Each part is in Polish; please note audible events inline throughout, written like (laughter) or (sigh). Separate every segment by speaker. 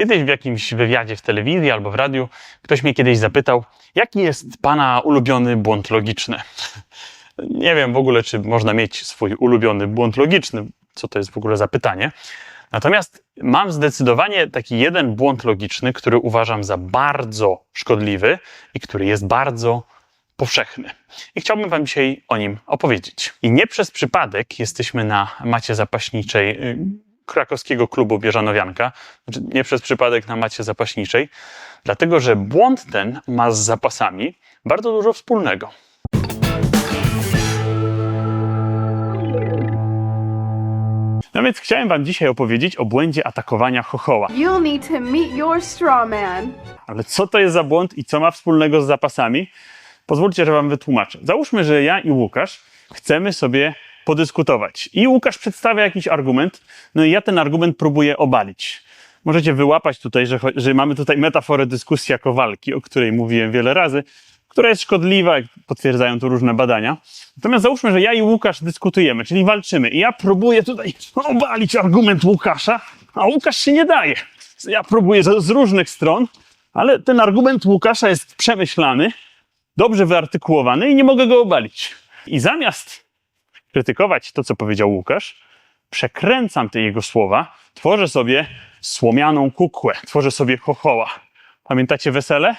Speaker 1: Kiedyś w jakimś wywiadzie w telewizji albo w radiu ktoś mnie kiedyś zapytał, jaki jest pana ulubiony błąd logiczny. (laughs) Nie wiem w ogóle, czy można mieć swój ulubiony błąd logiczny. Co to jest w ogóle za pytanie? Natomiast mam zdecydowanie taki jeden błąd logiczny, który uważam za bardzo szkodliwy i który jest bardzo powszechny. I chciałbym Wam dzisiaj o nim opowiedzieć. I nie przez przypadek jesteśmy na macie zapaśniczej y, krakowskiego klubu Bieżanowianka. Znaczy, nie przez przypadek na macie zapaśniczej, dlatego że błąd ten ma z zapasami bardzo dużo wspólnego. No więc chciałem Wam dzisiaj opowiedzieć o błędzie atakowania chochoła.
Speaker 2: You'll need to meet your straw man.
Speaker 1: Ale co to jest za błąd i co ma wspólnego z zapasami? Pozwólcie, że Wam wytłumaczę. Załóżmy, że ja i Łukasz chcemy sobie podyskutować. I Łukasz przedstawia jakiś argument, no i ja ten argument próbuję obalić. Możecie wyłapać tutaj, że, że mamy tutaj metaforę dyskusji jako walki, o której mówiłem wiele razy, która jest szkodliwa, jak potwierdzają to różne badania. Natomiast załóżmy, że ja i Łukasz dyskutujemy, czyli walczymy i ja próbuję tutaj obalić argument Łukasza, a Łukasz się nie daje. Ja próbuję z różnych stron, ale ten argument Łukasza jest przemyślany, dobrze wyartykułowany i nie mogę go obalić. I zamiast krytykować to, co powiedział Łukasz, przekręcam te jego słowa, tworzę sobie słomianą kukłę, tworzę sobie chochoła. Pamiętacie wesele?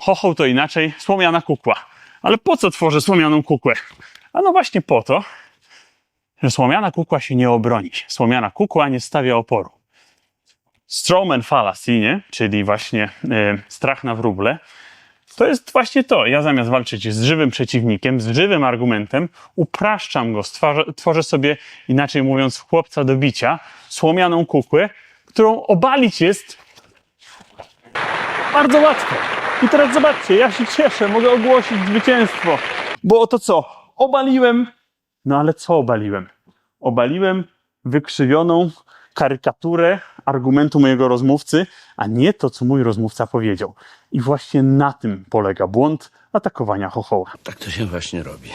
Speaker 1: Chochoł to inaczej, słomiana kukła. Ale po co tworzę słomianą kukłę? A no właśnie po to, że słomiana kukła się nie obroni. Słomiana kukła nie stawia oporu. Strawman fallacy, nie? czyli właśnie e, strach na wróble, to jest właśnie to. Ja zamiast walczyć z żywym przeciwnikiem, z żywym argumentem, upraszczam go, stwarzę, tworzę sobie, inaczej mówiąc, chłopca do bicia, słomianą kukłę, którą obalić jest bardzo łatwo. I teraz zobaczcie, ja się cieszę, mogę ogłosić zwycięstwo, bo oto co? Obaliłem, no ale co obaliłem? Obaliłem wykrzywioną karykaturę argumentu mojego rozmówcy, a nie to, co mój rozmówca powiedział. I właśnie na tym polega błąd atakowania chochoła.
Speaker 3: Tak to się właśnie robi.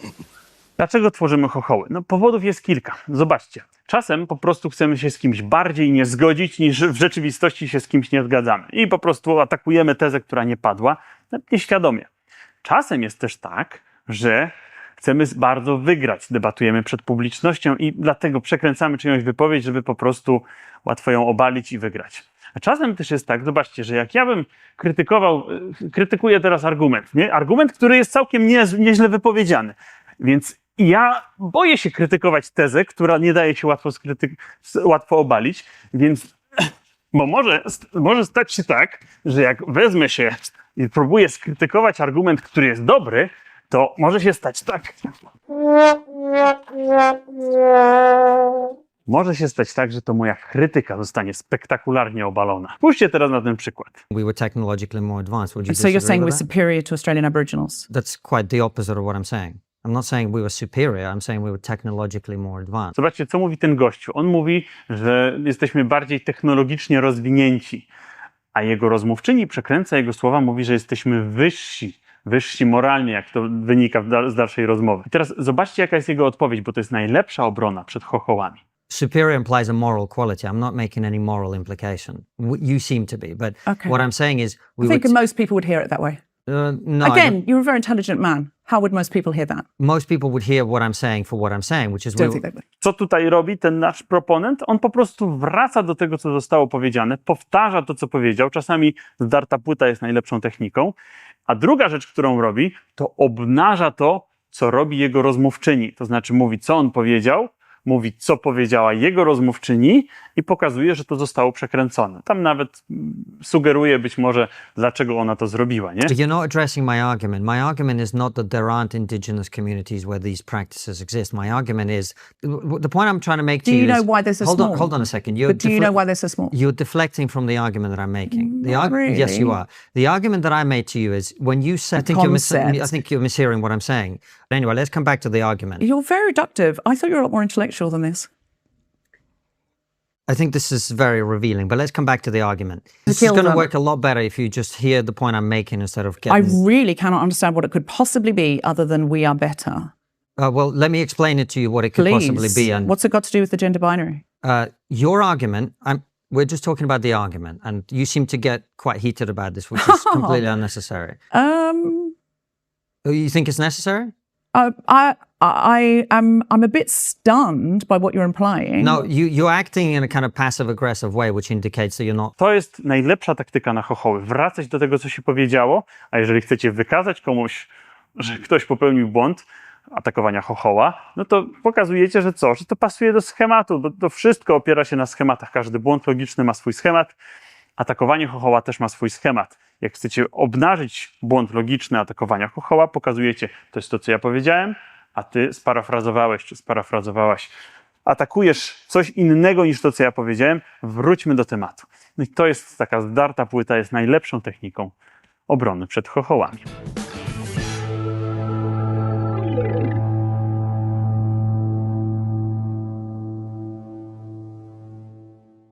Speaker 3: (laughs)
Speaker 1: Dlaczego tworzymy chochoły? No powodów jest kilka. Zobaczcie. Czasem po prostu chcemy się z kimś bardziej nie zgodzić, niż w rzeczywistości się z kimś nie zgadzamy. I po prostu atakujemy tezę, która nie padła, nawet nieświadomie. Czasem jest też tak, że chcemy bardzo wygrać, debatujemy przed publicznością i dlatego przekręcamy czyjąś wypowiedź, żeby po prostu łatwo ją obalić i wygrać. A czasem też jest tak, zobaczcie, że jak ja bym krytykował, y, krytykuję teraz argument, nie? argument, który jest całkiem nie, nieźle wypowiedziany, więc ja boję się krytykować tezę, która nie daje się łatwo, skryty- łatwo obalić, więc (clears throat) bo może, może stać się tak, że jak wezmę się i próbuję skrytykować argument, który jest dobry, to może się stać tak. Może się stać tak, że to moja krytyka zostanie spektakularnie obalona. Spójrzcie teraz na ten przykład.
Speaker 4: we were technologically more advanced. Would you
Speaker 5: So you're
Speaker 4: disagree
Speaker 5: saying we're
Speaker 4: with that?
Speaker 5: superior to Australian Aboriginals?
Speaker 4: That's quite the opposite of what I'm saying. I'm not saying we were superior. I'm saying we were technologically more advanced.
Speaker 1: Zobaczcie, co mówi ten gościu. On mówi, że jesteśmy bardziej technologicznie rozwinięci, a jego rozmówczyni przekręca jego słowa, mówi, że jesteśmy wyżsi, wyżsi moralnie, jak to wynika z dalszej rozmowy. I teraz zobaczcie, jaka jest jego odpowiedź, bo to jest najlepsza obrona przed chochołami.
Speaker 4: Superior implies a moral quality. I'm not making any moral implication. You seem to be, but
Speaker 5: Okay.
Speaker 4: what I'm saying is we
Speaker 5: I think most people would hear it that way.
Speaker 4: uh, no,
Speaker 5: Again, you're a very intelligent man. How would most people hear that?
Speaker 4: most people would hear what I'm saying for what I'm saying, which is.
Speaker 1: Co tutaj robi ten nasz proponent? On po prostu wraca do tego, co zostało powiedziane, powtarza to, co powiedział. Czasami zdarta płyta jest najlepszą techniką. A druga rzecz, którą robi, to obnaża to, co robi jego rozmówczyni. To znaczy mówi, co on powiedział, mówi, co powiedziała jego rozmówczyni i pokazuje, że to zostało przekręcone. Tam nawet sugeruje być może, dlaczego ona to zrobiła, nie?
Speaker 4: You're not addressing my argument. My argument is not that there aren't indigenous communities where these practices exist. My argument is the point I'm trying to make to
Speaker 5: Do you
Speaker 4: you
Speaker 5: know
Speaker 4: is,
Speaker 5: why they're so
Speaker 4: hold
Speaker 5: small?
Speaker 4: on, hold on a second. You're
Speaker 5: But do you know why they're so small?
Speaker 4: You're deflecting from the argument that I'm making. The
Speaker 5: Not
Speaker 4: arg- Yes, you
Speaker 5: really.
Speaker 4: are. The argument that I made to you is when you said, I think, you're mis-. I think you're mishearing what I'm saying. But anyway, let's come back to the argument.
Speaker 5: You're very reductive. I thought you were a lot more intellectual than this.
Speaker 4: I think this is very revealing, but let's come back to the argument. This is going to work a lot better if you just hear the point I'm making instead of
Speaker 5: I really cannot understand what it could possibly be other than we are better.
Speaker 4: uh, well, let me explain it to you what it could
Speaker 5: Please.
Speaker 4: possibly be. And
Speaker 5: What's it got to do with the gender binary?
Speaker 4: uh, your argument, I'm, we're just talking about the argument, and you seem to get quite heated about this, which is (laughs) completely unnecessary.
Speaker 5: Um,
Speaker 4: Oh, You think it's necessary?
Speaker 5: I, I, I am, I'm a bit stunned by what you're implying.
Speaker 4: No, you, you're acting in a kind of passive aggressive way, which indicates that you're not
Speaker 1: To jest najlepsza taktyka na chochoły. Wracać do tego, co się powiedziało, a jeżeli chcecie wykazać komuś, że ktoś popełnił błąd atakowania chochoła, no to pokazujecie, że co? Że to pasuje do schematu, bo to wszystko opiera się na schematach. Każdy błąd logiczny ma swój schemat. Atakowanie chochoła też ma swój schemat. Jak chcecie obnażyć błąd logiczny atakowania chochoła, pokazujecie, to jest to, co ja powiedziałem, a ty sparafrazowałeś czy sparafrazowałaś atakujesz coś innego niż to, co ja powiedziałem, wróćmy do tematu. No i to jest taka zdarta płyta, jest najlepszą techniką obrony przed chochołami.